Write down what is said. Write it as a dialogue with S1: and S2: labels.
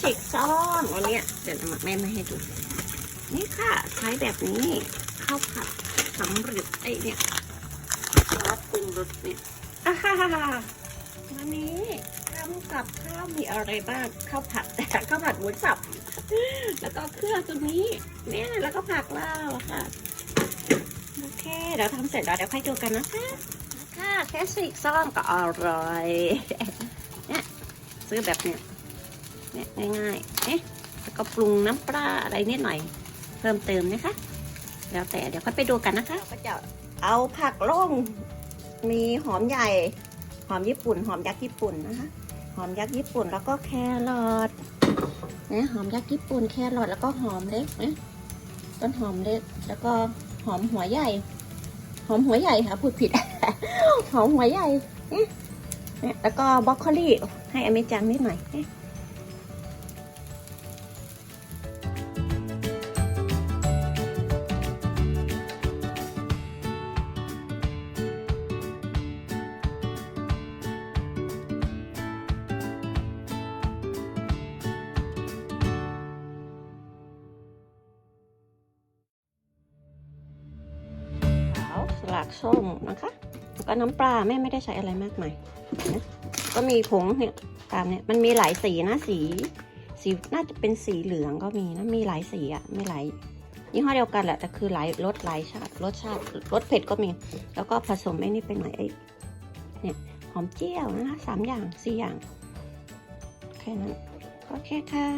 S1: ฉีกซ่อนวันนี้เดี๋ยวแม่ไม่ให้ดู นี่ค่ะ ใช้แบบนี้ข้าวผัดสำเร็จไอ้เนี่ยซอสปรุงรสเนี่ยอ่าฮ่าฮ่าฮ่าวันนี้ทำกับข้าวมีอะไรบ้างข้าวผัดข้าวผัดหมูสับ แล้วก็เครื่องตัวนี้เนี่ยแล้วก็ผักเราค่ะโอเคเดี๋ยวทำเสร็จแล้วเดี๋ยวค่อยดูกันนะคะค่ะแค่สีกซ่อมก็อร่อยเนี่ยซื้อแบบเนี้ย เนี่ยง่ายๆเอ๊ะแล้วก็ปรุงน้ำปลาอะไรนิดหน่อย เพิ่มเติมนะคะ แล้วแต่เดี๋ยวค่อยไปดูกันนะคะก็จะเอาผักล่งมีหอมใหญ่ หอมญี่ปุ่น หอมยักษ์ญี่ปุ่นนะคะ หอมยักษ์ญี่ปุ่นแล้วก็แครอทนะหอมยักษ์ญี่ปุ่นแครอทแล้วก็หอมเล็กนะต้นหอมเล็กแล้วก็หอมหัวใหญ่ หอมหัวใหญ่ค่ะพูดผิด หอมหัวใหญ่เนี่ยแล้วก็บรอกโคลีให้อเมจังนิดหน่อย เนี่ยขาวสลักส้มนะคะแล้วก็น้ำปลาแม่ไม่ได้ใช้อะไรมากมายนะก็มีผงเนี่ยตามเนี่ยมันมีหลายสีนะสี สีน่าจะเป็นสีเหลืองก็มีนะมีหลายสีอะไม่หลายยี่ห้อเดียวกันแหละแต่คือหลายรสหลายชาติรสชาติรสเผ็ดก็มี แล้วก็ผสมไอ้นี่ไปหน่อยไอ้เนี่ยหอมเจียวนะคะสามอย่างสี่อย่างแค่นั้นก็แค่ค่ะ